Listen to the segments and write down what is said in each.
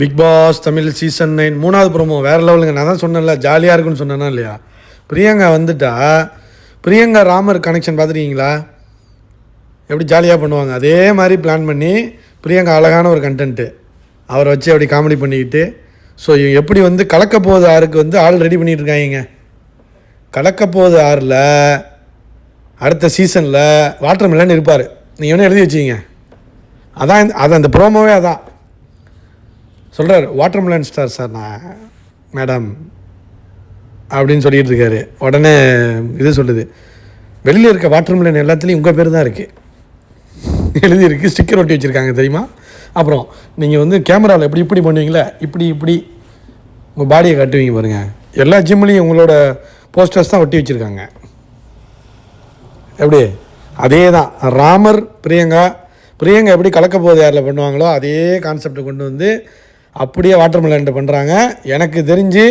Big boss Tamil season nine மூணாவது promo வேறு லெவலுங்க நான் தான் சொன்னேன்ல ஜாலியாக இருக்குன்னு சொன்னேன்னா இல்லையா? பிரியங்கா வந்துட்டா. பிரியங்கா ராமர் கனெக்ஷன் பார்த்துருக்கீங்களா? எப்படி ஜாலியாக பண்ணுவாங்க? அதே மாதிரி பிளான் பண்ணி பிரியங்கா அழகான ஒரு கண்டென்ட்டு அவரை வச்சு அப்படி காமெடி பண்ணிக்கிட்டு ஸோ எப்படி வந்து கலக்க போகுது ஆறுக்கு வந்து ஆள் ரெடி பண்ணிகிட்டு இருக்காங்க. கலக்க போகுது ஆறில் அடுத்த சீசனில் வாட்டர் மில்லன் இருப்பார். நீங்கள் வேணால் எழுதி வச்சிங்க அதான் அது அந்த ப்ரோமோவே அதான். சொல்கிறார் வாட்டர் மிலன் ஸ்டார் சார் நான் மேடம் அப்படின்னு சொல்லிட்டு இருக்காரு. உடனே இது சொல்லுது வெளியில் இருக்க வாட்டர் மிலன் எல்லாத்துலேயும் உங்கள் பேர் தான் இருக்குது எழுதியிருக்கு ஸ்டிக்கர் ஒட்டி வச்சுருக்காங்க தெரியுமா? அப்புறம் நீங்கள் வந்து கேமராவில் எப்படி இப்படி பண்ணுவீங்களே இப்படி இப்படி உங்கள் பாடியை காட்டுவீங்க பாருங்கள் எல்லா ஜிம்லேயும் உங்களோட போஸ்டர்ஸ் தான் ஒட்டி வச்சுருக்காங்க. எப்படி? அதே தான் ராமர் பிரியங்கா பிரியங்கா எப்படி கலக்க போது யாரில் பண்ணுவாங்களோ அதே கான்செப்டை கொண்டு வந்து அப்படியே வாட்டர் மிலன்ட்டு பண்ணுறாங்க எனக்கு தெரிஞ்சு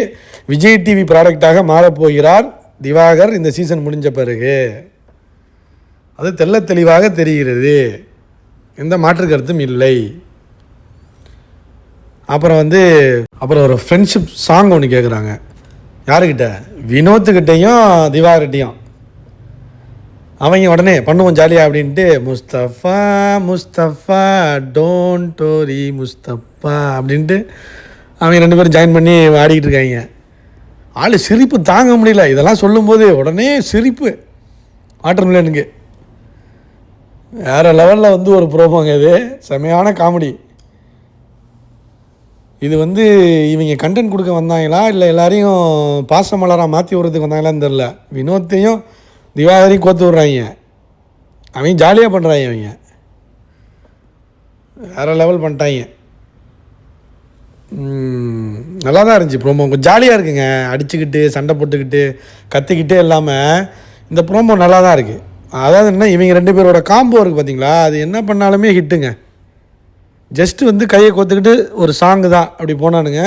விஜய் டிவி ப்ராடக்டாக மாறப்போகிறார் திவாகர் இந்த சீசன் முடிஞ்ச பிறகு. அது தெல்ல தெளிவாக தெரிகிறது. எந்த மாற்று கருத்தும் இல்லை. அப்புறம் வந்து அப்புறம் ஒரு ஃப்ரெண்ட்ஷிப் சாங் ஒன்று கேட்குறாங்க யாருக்கிட்ட வினோத்துக்கிட்டேயும் திவாகர்கிட்டையும். அவங்க உடனே பண்ணுவோம் ஜாலியாக அப்படின்ட்டு முஸ்தஃபா முஸ்தஃபா டோன்ட் டோரி முஸ்தஃபா அப்படின்ட்டு அவங்க ரெண்டு பேரும் ஜாயின் பண்ணி ஆடிக்கிட்டு இருக்காங்க. ஆள் சிரிப்பு தாங்க முடியல. இதெல்லாம் சொல்லும்போது உடனே சிரிப்பு. வாட்டர் மில்லனுக்கு வேறு லெவலில் வந்து ஒரு ப்ரோமோங்க இது. செமையான காமெடி இது வந்து இவங்க கண்டென்ட் கொடுக்க வந்தாங்களா? இல்லை எல்லாரையும் பாசமலராக மாற்றி விடுறதுக்கு வந்தாங்களான்னு தெரில வினோத்தையும் திவாகரையும் கோத்து விட்றாங்க. அவங்க ஜாலியாக பண்ணுறாங்க அவங்க வேறு லெவல் பண்ணிட்டாங்க. நல்லா தான் இருந்துச்சு ப்ரோமோ கொஞ்சம் ஜாலியாக இருக்குங்க. அடிச்சுக்கிட்டு சண்டை போட்டுக்கிட்டு கத்திக்கிட்டே இல்லாமல் இந்த ப்ரோமோ நல்லா தான் இருக்குது அதாவது என்ன இவங்க ரெண்டு பேரோட காம்போ இருக்குது பார்த்தீங்களா அது என்ன பண்ணாலுமே ஹிட்டுங்க ஜஸ்ட்டு வந்து கையை கொத்துக்கிட்டு ஒரு சாங்கு தான் அப்படி போனானுங்க.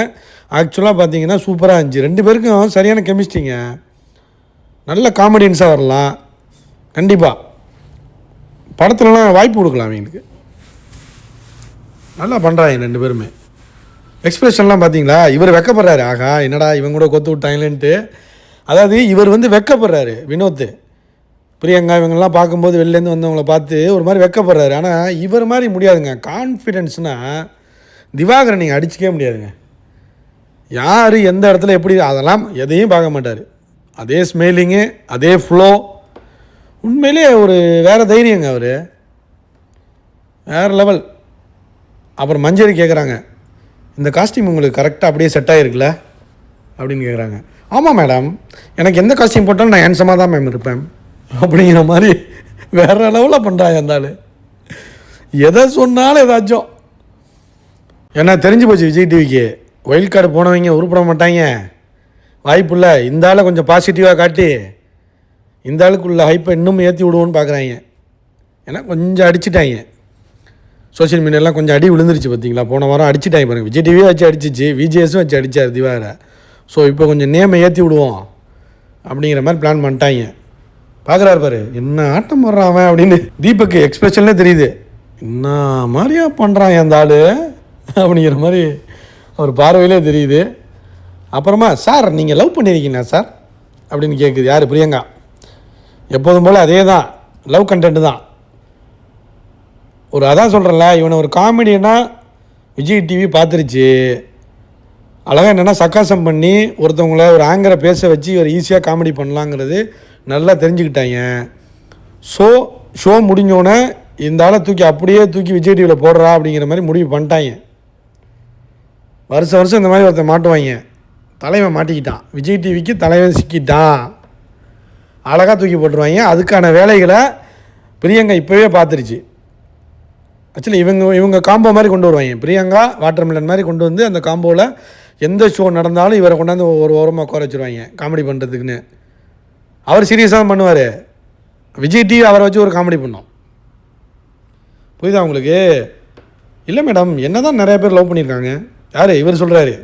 ஆக்சுவலாக பார்த்தீங்கன்னா சூப்பராக இருந்துச்சு. ரெண்டு பேருக்கும் சரியான கெமிஸ்ட்ரிங்க நல்ல காமெடியன்ஸாக வரலாம். கண்டிப்பாக படத்துலலாம் வாய்ப்பு கொடுக்கலாம் அவங்களுக்கு. நல்லா பண்ணுறாங்க ரெண்டு பேருமே. எக்ஸ்பிரஷன்லாம் பார்த்தீங்களா இவர் வெக்கப்படுறாரு. ஆகா என்னடா இவங்க கூட கொத்து விட்டாங்களேன்ட்டு. அதாவது இவர் வந்து வெக்கப்படுறாரு வினோத் பிரியங்கா இவங்கெல்லாம் பார்க்கும்போது வெளிலேருந்து வந்தவங்கள பார்த்து ஒரு மாதிரி வெக்கப்படுறாரு. ஆனால் இவர் மாதிரி முடியாதுங்க. கான்ஃபிடென்ஸ்னால் திவாகரன் நீங்கள் அடிச்சிக்கவே முடியாதுங்க. யார் எந்த இடத்துல எப்படி அதெல்லாம் எதையும் பார்க்க மாட்டார். அதே ஸ்மெயிலிங்கு அதே ஃப்ளோ உண்மையிலே ஒரு வேறு தைரியங்க அவர். வேறு லெவல் அப்புறம் மஞ்சரி கேட்குறாங்க இந்த காஸ்டியூம் உங்களுக்கு கரெக்டாக அப்படியே செட் ஆகிருக்குல்ல அப்படின்னு கேட்குறாங்க ஆமாம் மேடம் எனக்கு எந்த காஸ்டியூம் போட்டாலும் நான் ஹேண்ட்ஸமாக தான் மேம் இருப்பேன். அப்படிங்கிற மாதிரி வேறு லெவலில் பண்ணுறாங்க அந்த ஆள். எதை சொன்னாலும் ஏதாச்சும். ஏன்னா தெரிஞ்சு போச்சு விஜய் டிவிக்கு ஒயில் கார்டு போனவங்க உருப்பட மாட்டாங்க. வாய்ப்பு இல்லை இந்த ஆளை கொஞ்சம் பாசிட்டிவாக காட்டி இந்த ஆளுக்குள்ள ஹைப்பை இன்னும் ஏற்றி விடுவோன்னு பார்க்குறாங்க ஏன்னா கொஞ்சம் அடிச்சிட்டாங்க. சோஷியல் மீடியாலாம் கொஞ்சம் அடி விழுந்துருச்சு பார்த்தீங்களா போன வாரம் அடிச்சிட்டாங்க பாருங்க. விஜய் டிவியும் வச்சு அடிச்சிச்சு விஜிஎஸும் வச்சு அடித்தார் திவாகரை ஸோ இப்போ கொஞ்சம் நேமை ஏற்றி விடுவோம் அப்படிங்கிற மாதிரி பிளான் பண்ணிட்டாங்க. பார்க்குறாரு பாரு என்ன ஆட்டம் போடுறான் அவன் அப்படின்னு. தீபக்கு எக்ஸ்பிரஷன்லே தெரியுது. என்ன மாதிரியா பண்ணுறான் அந்த ஆள்? அப்படிங்கிற மாதிரி அவர் பார்வையிலே தெரியுது. அப்புறமா சார் நீங்கள் லவ் பண்ணியிருக்கீங்களா சார்? அப்படின்னு கேட்குது யார்? பிரியங்கா. எப்போதும் போல் அதே தான் லவ் கண்டென்ட் தான். ஒரு அதான் சொல்கிறேன்ல இவனை ஒரு காமெடினா விஜய் டிவி பார்த்துருச்சு. அழகாக என்னென்னா சக்காசம் பண்ணி ஒருத்தவங்கள ஒரு ஆங்கரை பேச வச்சு இவர் ஈஸியாக காமெடி பண்ணலாங்கிறது நல்லா தெரிஞ்சுக்கிட்டாங்க ஷோ ஷோ முடிஞ்சோடனே இந்த ஆளை தூக்கி அப்படியே தூக்கி விஜய் டிவியில் போடுறா அப்படிங்கிற மாதிரி முடிவு பண்ணிட்டாங்க வருஷம் வருஷம் இந்த மாதிரி ஒருத்தன் மாட்டுவாங்க தலைவன் மாட்டிக்கிட்டான் விஜய் டிவிக்கு தலைவன் சிக்கிட்டான் அழகாக தூக்கி போட்டுருவாங்க. அதுக்கான வேலைகளை பிரியங்கா இப்போவே பார்த்துருச்சு. ஆக்சுவலி இவங்க இவங்க காம்போ மாதிரி கொண்டு வருவாங்க. பிரியங்கா வாட்டர்மிலன் மாதிரி கொண்டு வந்து அந்த காம்போவில் எந்த ஷோ நடந்தாலும் இவரை கொண்டாந்து ஒரு ஓரமாக உட்கார வச்சுருவாங்க. காமெடி பண்ணுறதுக்குன்னு அவர் சீரியஸாக தான் பண்ணுவார். விஜய் டிவி அவரை வச்சு ஒரு காமெடி பண்ணோம். புரியுதா உங்களுக்கு? இல்லை மேடம் என்ன தான் நிறைய பேர் லவ் பண்ணியிருக்காங்க. யார்? இவர் சொல்கிறாரு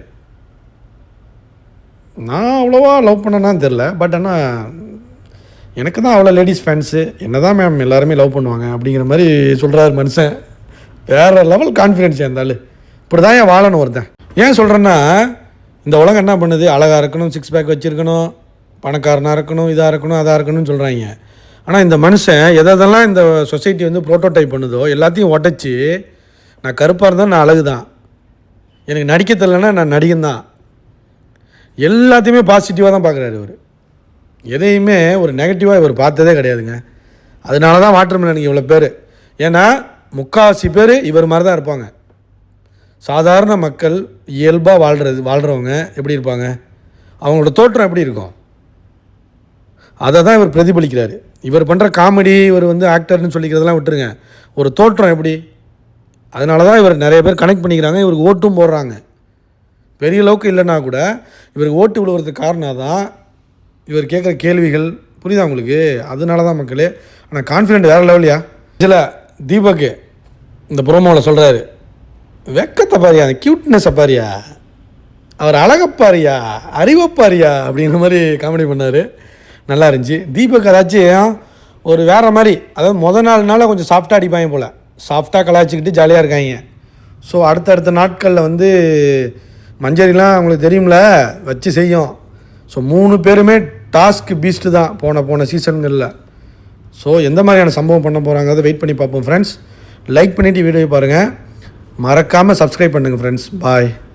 நான் அவ்வளோவா லவ் பண்ணேன்னு தெரில பட் ஆனால் எனக்கு தான் அவ்வளோ லேடிஸ் ஃபேன்ஸு என்ன தான் மேம் எல்லாருமே லவ் பண்ணுவாங்க அப்படிங்கிற மாதிரி சொல்கிறாரு மனுஷன். வேறு லெவல் கான்ஃபிடென்ஸ் இருந்தாலும் இப்படி தான் ஏன் வாழணும் ஒருத்தன். ஏன் சொல்கிறேன்னா இந்த உலகம் என்ன பண்ணுது? அழகாக இருக்கணும் சிக்ஸ் பேக் வச்சுருக்கணும் பணக்காரனாக இருக்கணும் இதாக இருக்கணும் அதாக இருக்கணும்னு சொல்கிறாங்க ஆனால் இந்த மனுஷன் எதெல்லாம் இந்த சொசைட்டி வந்து ப்ரோட்டோடைப் பண்ணுதோ எல்லாத்தையும் உடச்சி நான் கருப்பாக இருந்தால் நான் அழகு தான் எனக்கு நடிக்க தெரிலன்னா நான் நடிகன் தான் எல்லாத்தையுமே பாசிட்டிவாக தான் பார்க்குறாரு இவர். எதையுமே ஒரு நெகட்டிவாக இவர் பார்த்ததே கிடையாதுங்க. அதனால தான் வாட்டர்மெலனுக்கு இவ்வளோ பேர். ஏன்னா முக்கால்வாசி பேர் இவர் மாதிரி தான் இருப்பாங்க. சாதாரண மக்கள் இயல்பாக வாழ்கிறது வாழ்கிறவங்க எப்படி இருப்பாங்க? அவங்களோட தோற்றம் எப்படி இருக்கும்? அதை தான் இவர் பிரதிபலிக்கிறார். இவர் பண்ணுற காமெடி இவர் வந்து ஆக்டர்னு சொல்லிக்கிறதெல்லாம் விட்டுருங்க. ஒரு தோற்றம் எப்படி? அதனால தான் இவர் நிறைய பேர் கனெக்ட் பண்ணிக்கிறாங்க. இவருக்கு ஓட்டும் போடுறாங்க. பெரிய அளவுக்கு இல்லைன்னா கூட இவருக்கு ஓட்டு விழுவுறதுக்கு காரணம் தான் இவர் கேட்குற கேள்விகள் புரியுதா உங்களுக்கு? அதனால தான் மக்களே ஆனால் கான்ஃபிடென்ட் வேறு லெவலியா இதில் தீபக் இந்த ப்ரோமோவில் சொல்கிறாரு வெக்கத்தை பாரியா? அந்த க்யூட்னஸை பாரியா? அவர் அழகப்பாரியா அறிவப்பாரியா அப்படிங்கிற மாதிரி காமெடி பண்ணார். நல்லா இருந்துச்சு. தீபக் ஏதாச்சும் ஒரு வேறு மாதிரி அதாவது முத நாள் நாளில் கொஞ்சம் சாஃப்டாக அடிப்பாங்க போல். சாஃப்டாக கலாய்ச்சிக்கிட்டு ஜாலியாக இருக்காங்க. ஸோ அடுத்தடுத்த நாட்களில் வந்து மஞ்சரிலாம் அவங்களுக்கு தெரியும்ல வச்சு செய்யும். ஸோ மூணு பேருமே டாஸ்க் பீஸ்ட்டு தான் போன போன சீசன்களில் ஸோ எந்த மாதிரியான சம்பவம் பண்ண போகிறாங்க வெயிட் பண்ணி பார்ப்போம் ஃப்ரெண்ட்ஸ் லைக் பண்ணிவிட்டு வீடியோ பாருங்கள் மறக்காமல் சப்ஸ்கிரைப் பண்ணுங்கள் ஃப்ரெண்ட்ஸ் பாய்